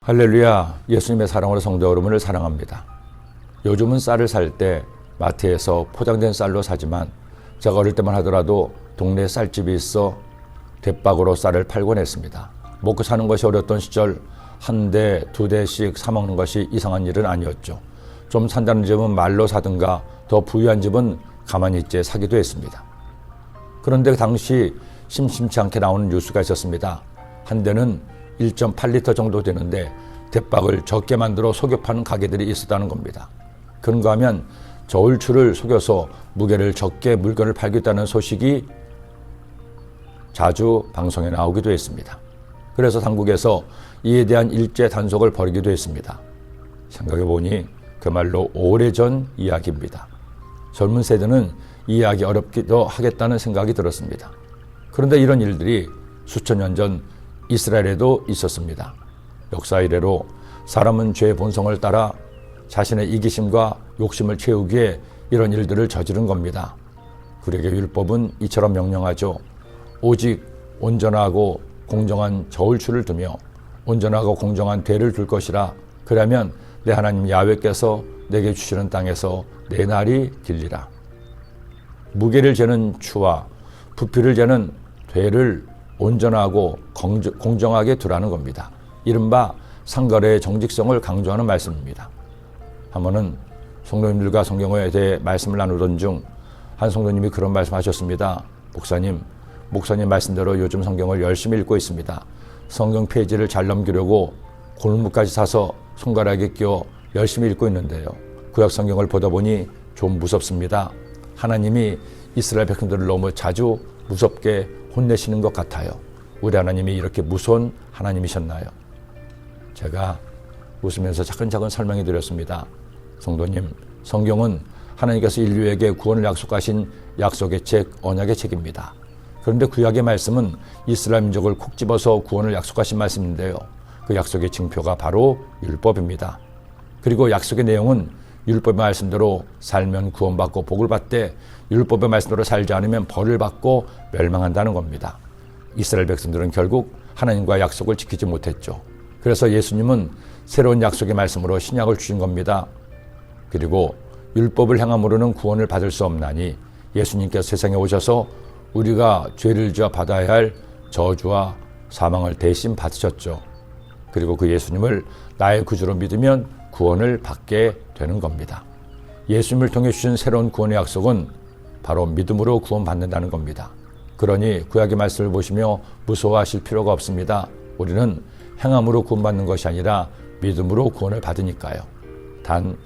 할렐루야 예수님의 사랑으로 성도 여러분을 사랑합니다. 요즘은 쌀을 살 때 마트에서 포장된 쌀로 사지만 제가 어릴 때만 하더라도 동네 쌀집이 있어 대박으로 쌀을 팔곤 했습니다. 먹고 사는 것이 어렸던 시절 한 대, 두 대씩 사 먹는 것이 이상한 일은 아니었죠. 좀 산다는 집은 말로 사든가 더 부유한 집은 가만히 있지 사기도 했습니다. 그런데 당시 심심치 않게 나오는 뉴스가 있었습니다. 한 대는 1.8리터 정도 되는데 대박을 적게 만들어 속여 파는 가게들이 있었다는 겁니다. 그런가 하면 저울추를 속여서 무게를 적게 물건을 팔겠다는 소식이 자주 방송에 나오기도 했습니다. 그래서 당국에서 이에 대한 일제 단속을 벌이기도 했습니다. 생각해 보니 그말로 오래전 이야기입니다. 젊은 세대는 이해하기 어렵기도 하겠다는 생각이 들었습니다. 그런데 이런 일들이 수천 년 전 이스라엘에도 있었습니다. 역사 이래로 사람은 죄의 본성을 따라 자신의 이기심과 욕심을 채우기 위해 이런 일들을 저지른 겁니다. 그에게 율법은 이처럼 명령하죠. 오직 온전하고 공정한 저울추를 두며 온전하고 공정한 대를 둘 것이라. 그러면 내 하나님 야훼께서 내게 주시는 땅에서 내 날이 길리라. 무게를 재는 추와 부피를 재는 되를 온전하고 공정하게 두라는 겁니다. 이른바 상거래의 정직성을 강조하는 말씀입니다. 한 번은 성도님들과 성경에 대해 말씀을 나누던 중 한 성도님이 그런 말씀하셨습니다. 목사님, 목사님 말씀대로 요즘 성경을 열심히 읽고 있습니다. 성경 페이지를 잘 넘기려고 골무까지 사서 손가락에 끼워 열심히 읽고 있는데요. 구약 성경을 보다 보니 좀 무섭습니다. 하나님이 이스라엘 백성들을 너무 자주 무섭게 혼내시는 것 같아요. 우리 하나님이 이렇게 무서운 하나님이셨나요? 제가 웃으면서 차근차근 설명해 드렸습니다. 성도님, 성경은 하나님께서 인류에게 구원을 약속하신 약속의 책, 언약의 책입니다. 그런데 구약의 말씀은 이스라엘 민족을 콕 집어서 구원을 약속하신 말씀인데요. 그 약속의 징표가 바로 율법입니다. 그리고 약속의 내용은 율법의 말씀대로 살면 구원받고 복을 받되 율법의 말씀대로 살지 않으면 벌을 받고 멸망한다는 겁니다. 이스라엘 백성들은 결국 하나님과 약속을 지키지 못했죠. 그래서 예수님은 새로운 약속의 말씀으로 신약을 주신 겁니다. 그리고 율법을 행함으로는 구원을 받을 수 없나니 예수님께서 세상에 오셔서 우리가 죄를 지어 받아야 할 저주와 사망을 대신 받으셨죠. 그리고 그 예수님을 나의 구주로 믿으면 구원을 받게 되는 겁니다. 예수님을 통해 주신 새로운 구원의 약속은 바로 믿음으로 구원받는다는 겁니다. 그러니 구약의 말씀을 보시며 무서워하실 필요가 없습니다. 우리는 행함으로 구원받는 것이 아니라 믿음으로 구원을 받으니까요. 단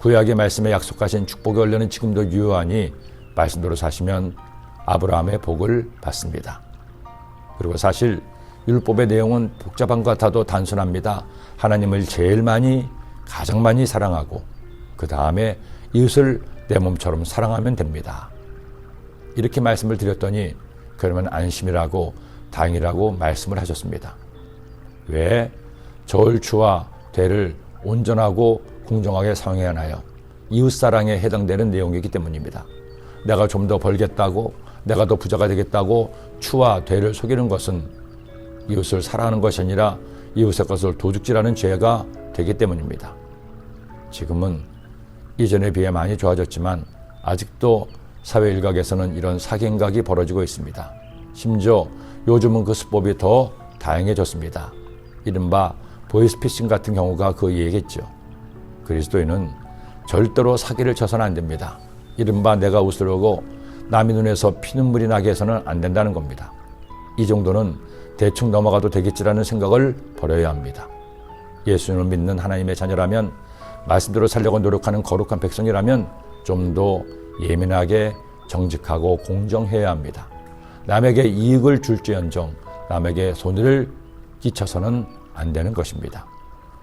구약의 말씀에 약속하신 축복의 원리는 지금도 유효하니 말씀대로 사시면 아브라함의 복을 받습니다. 그리고 사실 율법의 내용은 복잡한 것 같아도 단순합니다. 하나님을 제일 많이 가장 많이 사랑하고 그 다음에 이웃을 내 몸처럼 사랑하면 됩니다. 이렇게 말씀을 드렸더니 그러면 안심이라고 다행이라고 말씀을 하셨습니다. 왜 저울추와 대를 온전하고 공정하게 사용해야 하나요? 이웃사랑에 해당되는 내용이기 때문입니다. 내가 좀 더 벌겠다고 내가 더 부자가 되겠다고 추와 대를 속이는 것은 이웃을 사랑하는 것이 아니라 이웃의 것을 도둑질하는 죄가 되기 때문입니다. 지금은 이전에 비해 많이 좋아졌지만 아직도 사회 일각에서는 이런 사기행각이 벌어지고 있습니다. 심지어 요즘은 그 수법이 더 다양해졌습니다. 이른바 보이스피싱 같은 경우가 그 얘기겠죠. 그리스도인은 절대로 사기를 쳐서는 안 됩니다. 이른바 내가 웃으려고 남의 눈에서 피눈물이 나게 해서는 안 된다는 겁니다. 이 정도는 대충 넘어가도 되겠지라는 생각을 버려야 합니다. 예수님을 믿는 하나님의 자녀라면 말씀대로 살려고 노력하는 거룩한 백성이라면 좀 더 예민하게 정직하고 공정해야 합니다. 남에게 이익을 줄지언정 남에게 손해를 끼쳐서는 안 되는 것입니다.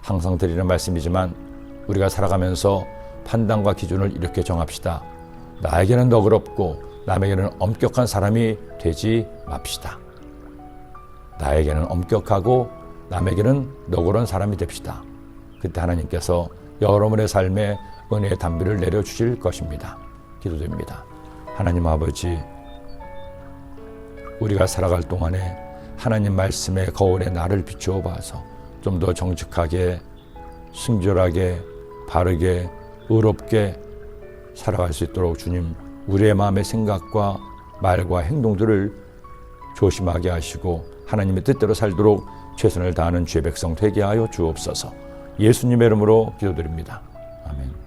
항상 드리는 말씀이지만 우리가 살아가면서 판단과 기준을 이렇게 정합시다. 나에게는 너그럽고 남에게는 엄격한 사람이 되지 맙시다. 나에게는 엄격하고 남에게는 너그러운 사람이 됩시다. 그때 하나님께서 여러분의 삶에 은혜의 담비를 내려주실 것입니다. 기도됩니다. 하나님 아버지, 우리가 살아갈 동안에 하나님 말씀의 거울에 나를 비추어 봐서 좀 더 정직하게, 순결하게, 바르게, 의롭게 살아갈 수 있도록 주님, 우리의 마음의 생각과 말과 행동들을 조심하게 하시고 하나님의 뜻대로 살도록 최선을 다하는 죄 백성 되게 하여 주옵소서. 예수님의 이름으로 기도드립니다. 아멘.